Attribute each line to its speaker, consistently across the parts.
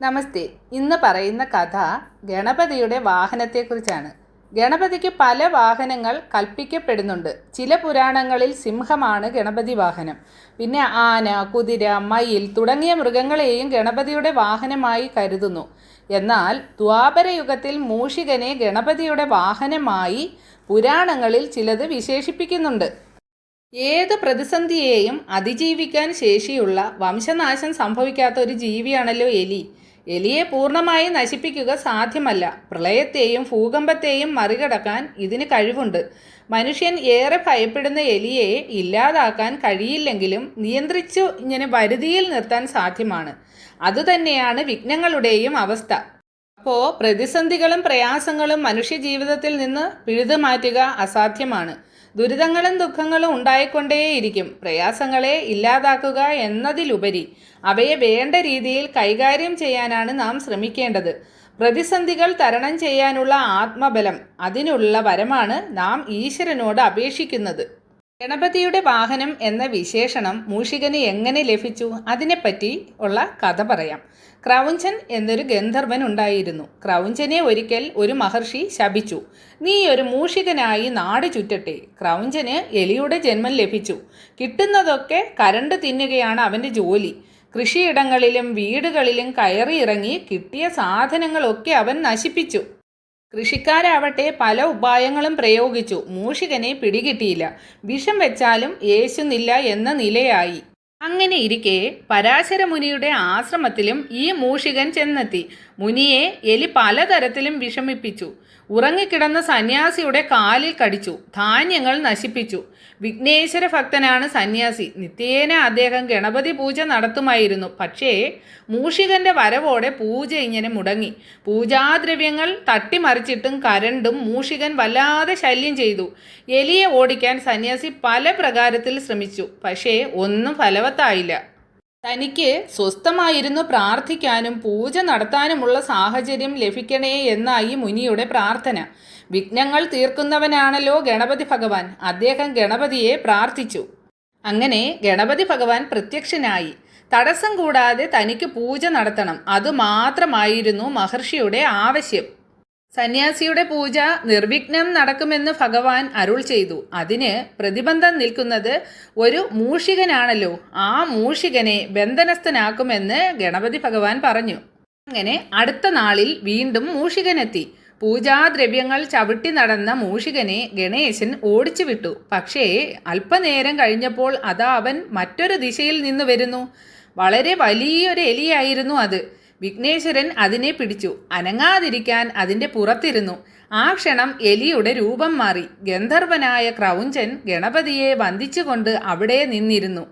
Speaker 1: നമസ്തേ. ഇന്ന് പറയുന്ന കഥ ഗണപതിയുടെ വാഹനത്തെക്കുറിച്ചാണ്. ഗണപതിക്ക് പല വാഹനങ്ങൾ കൽപ്പിക്കപ്പെടുന്നുണ്ട്. ചില പുരാണങ്ങളിൽ സിംഹമാണ് ഗണപതി വാഹനം. പിന്നെ ആന കുതിര മയിൽ തുടങ്ങിയ മൃഗങ്ങളെയും ഗണപതിയുടെ വാഹനമായി കരുതുന്നു. എന്നാൽ ദ്വാപരയുഗത്തിൽ മൂഷികനെ ഗണപതിയുടെ വാഹനമായി പുരാണങ്ങളിൽ ചിലത് വിശേഷിപ്പിക്കുന്നുണ്ട്. ഏത് പ്രതിസന്ധിയെയും അതിജീവിക്കാൻ ശേഷിയുള്ള വംശനാശം സംഭവിക്കാത്ത ഒരു ജീവിയാണല്ലോ എലി. എലിയെ പൂർണമായി നശിപ്പിക്കുക സാധ്യമല്ല. പ്രളയത്തെയും ഭൂകമ്പത്തെയും മറികടക്കാൻ ഇതിന് കഴിവുണ്ട്. മനുഷ്യൻ ഏറെ ഭയപ്പെടുന്ന എലിയെ ഇല്ലാതാക്കാൻ കഴിയില്ലെങ്കിലും നിയന്ത്രിച്ചു ഇങ്ങനെ വരുതിയിൽ നിർത്താൻ സാധ്യമാണ്. അതുതന്നെയാണ് വിഘ്നങ്ങളുടെയും അവസ്ഥ. അപ്പോൾ പ്രതിസന്ധികളും പ്രയാസങ്ങളും മനുഷ്യ ജീവിതത്തിൽ നിന്ന് പിഴുതു മാറ്റുക അസാധ്യമാണ്. ദുരിതങ്ങളും ദുഃഖങ്ങളും ഉണ്ടായിക്കൊണ്ടേയിരിക്കും. പ്രയാസങ്ങളെ ഇല്ലാതാക്കുക എന്നതിലുപരി അവയെ വേണ്ട രീതിയിൽ കൈകാര്യം ചെയ്യാനാണ് നാം ശ്രമിക്കേണ്ടത്. പ്രതിസന്ധികൾ തരണം ചെയ്യാനുള്ള ആത്മബലം അതിനുള്ള വരമാണ് നാം ഈശ്വരനോട് അപേക്ഷിക്കുന്നത്. ഗണപതിയുടെ വാഹനം എന്ന വിശേഷണം മൂഷികന് എങ്ങനെ ലഭിച്ചു? അതിനെപ്പറ്റി ഉള്ള കഥ പറയാം. ക്രൗഞ്ചൻ എന്നൊരു ഗന്ധർവൻ ഉണ്ടായിരുന്നു. ക്രൗഞ്ചനെ ഒരിക്കൽ ഒരു മഹർഷി ശപിച്ചു. നീ ഒരു മൂഷികനായി നാട് ചുറ്റട്ടെ. ക്രൗഞ്ചന് എലിയുടെ ജന്മം ലഭിച്ചു. കിട്ടുന്നതൊക്കെ കരണ്ട് തിന്നുകയാണ് അവന്റെ ജോലി. കൃഷിയിടങ്ങളിലും വീടുകളിലും കയറിയിറങ്ങി കിട്ടിയ സാധനങ്ങളൊക്കെ അവൻ നശിപ്പിച്ചു. കൃഷിക്കാരാവട്ടെ പല ഉപായങ്ങളും പ്രയോഗിച്ചു. മൂഷികനെ പിടികിട്ടിയില്ല. വിഷം വെച്ചാലും യേശുന്നില്ല എന്ന നിലയായി. അങ്ങനെ ഇരിക്കെ പരാശരമുനിയുടെ ആശ്രമത്തിലും ഈ മൂഷികൻ ചെന്നെത്തി. മുനിയെ എലി പലതരത്തിലും വിഷമിപ്പിച്ചു. ഉറങ്ങിക്കിടന്ന സന്യാസിയുടെ കാലിൽ കടിച്ചു. ധാന്യങ്ങൾ നശിപ്പിച്ചു. വിഘ്നേശ്വര ഭക്തനാണ് സന്യാസി. നിത്യേന അദ്ദേഹം ഗണപതി പൂജ നടത്തുമായിരുന്നു. പക്ഷേ മൂഷികന്റെ വരവോടെ പൂജ ഇങ്ങനെ മുടങ്ങി. പൂജാദ്രവ്യങ്ങൾ തട്ടിമറിച്ചിട്ടും കരണ്ടും മൂഷികൻ വല്ലാതെ ശല്യം ചെയ്തു. എലിയെ ഓടിക്കാൻ സന്യാസി പല പ്രകാരത്തിൽ ശ്രമിച്ചു. പക്ഷേ ഒന്നും ഫലവത്തായില്ല. തനിക്ക് സ്വസ്ഥമായിരുന്നു പ്രാർത്ഥിക്കാനും പൂജ നടത്താനുമുള്ള സാഹചര്യം ലഭിക്കണേ എന്നായി മുനിയുടെ പ്രാർത്ഥന. വിഘ്നങ്ങൾ തീർക്കുന്നവനാണല്ലോ ഗണപതി ഭഗവാൻ. അദ്ദേഹം ഗണപതിയെ പ്രാർത്ഥിച്ചു. അങ്ങനെ ഗണപതി ഭഗവാൻ പ്രത്യക്ഷനായി. തടസ്സം കൂടാതെ തനിക്ക് പൂജ നടത്തണം. അതുമാത്രമായിരുന്നു മഹർഷിയുടെ ആവശ്യം. സന്യാസിയുടെ പൂജ നിർവിഘ്നം നടക്കുമെന്ന് ഭഗവാൻ അരുൾ ചെയ്തു. അതിന് പ്രതിബന്ധം നിൽക്കുന്നത് ഒരു മൂഷികനാണല്ലോ. ആ മൂഷികനെ ബന്ധനസ്ഥനാക്കുമെന്ന് ഗണപതി ഭഗവാൻ പറഞ്ഞു. അങ്ങനെ അടുത്ത നാളിൽ വീണ്ടും മൂഷികനെത്തി. പൂജാദ്രവ്യങ്ങൾ ചവിട്ടി നടന്ന മൂഷികനെ ഗണേശൻ ഓടിച്ചു വിട്ടു പക്ഷേ അല്പനേരം കഴിഞ്ഞപ്പോൾ അതാ അവൻ മറ്റൊരു ദിശയിൽ നിന്ന് വരുന്നു. വളരെ വലിയൊരു എലിയായിരുന്നു അത്. വിഘ്നേശ്വരൻ അതിനെ പിടിച്ചു. അനങ്ങാതിരിക്കാൻ അതിന്റെ പുറത്തിരുന്നു. ആ ക്ഷണം എലിയുടെ രൂപം മാറി. ഗന്ധർവനായ ക്രൗഞ്ചൻ ഗണപതിയെ വന്ദിച്ചുകൊണ്ട് അവിടെ നിന്നിരുന്നു.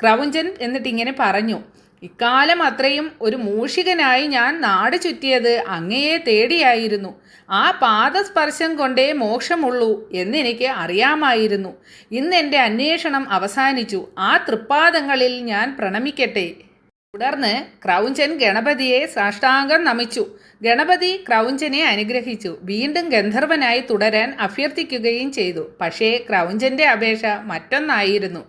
Speaker 1: ക്രൗഞ്ചൻ എന്നിട്ടിങ്ങനെ പറഞ്ഞു ഇക്കാലം അത്രയും ഒരു മൂഷികനായി ഞാൻ നാട് ചുറ്റിയത് അങ്ങയെ തേടിയായിരുന്നു. ആ പാദസ്പർശം കൊണ്ടേ മോക്ഷമുള്ളൂ എന്നെനിക്ക് അറിയാമായിരുന്നു. ഇന്ന് എന്റെ അന്വേഷണം അവസാനിച്ചു. ആ തൃപ്പാദങ്ങളിൽ ഞാൻ പ്രണമിക്കട്ടെ. തുടർന്ന് ക്രൗഞ്ചൻ ഗണപതിയെ സാഷ്ടാംഗം നമിച്ചു. ഗണപതി ക്രൗഞ്ചനെ അനുഗ്രഹിച്ചു. വീണ്ടും ഗന്ധർവനായി തുടരാൻ അഭ്യർത്ഥിക്കുകയും ചെയ്തു. പക്ഷേ ക്രൗഞ്ചന്റെ അപേക്ഷ മറ്റൊന്നായിരുന്നു.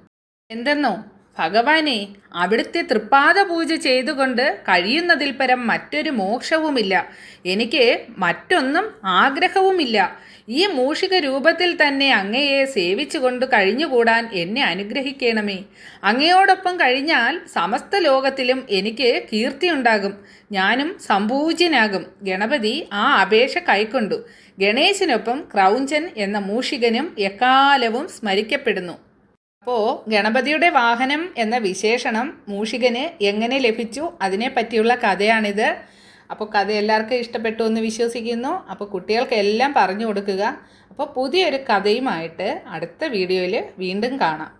Speaker 1: എന്തെന്നോ? ഭഗവാനെ അവിടുത്തെ തൃപ്പാദ പൂജ ചെയ്തുകൊണ്ട് കഴിയുന്നതിൽ പരം മറ്റൊരു മോക്ഷവുമില്ല. എനിക്ക് മറ്റൊന്നും ആഗ്രഹവുമില്ല. ഈ മൂഷിക രൂപത്തിൽ തന്നെ അങ്ങയെ സേവിച്ചുകൊണ്ട് കഴിഞ്ഞുകൂടാൻ എന്നെ അനുഗ്രഹിക്കണമേ. അങ്ങയോടൊപ്പം കഴിഞ്ഞാൽ സമസ്ത ലോകത്തിലും എനിക്ക് കീർത്തിയുണ്ടാകും. ഞാനും സംപൂജ്യനാകും ഗണപതി ആ അപേക്ഷ കൈക്കൊണ്ടു. ഗണേശനൊപ്പം ക്രൗഞ്ചൻ എന്ന മൂഷികനും എക്കാലവും സ്മരിക്കപ്പെടുന്നു. അപ്പോൾ ഗണപതിയുടെ വാഹനം എന്ന വിശേഷണം മൂഷികന് എങ്ങനെ ലഭിച്ചു? അതിനെ പറ്റിയുള്ള കഥയാണിത്. അപ്പോൾ കഥ എല്ലാവർക്കും ഇഷ്ടപ്പെട്ടു എന്ന് വിശ്വസിക്കുന്നു. അപ്പോൾ കുട്ടികൾക്ക് എല്ലാം പറഞ്ഞു കൊടുക്കുക. അപ്പോൾ പുതിയൊരു കഥയുമായിട്ട് അടുത്ത വീഡിയോയിൽ വീണ്ടും കാണാം.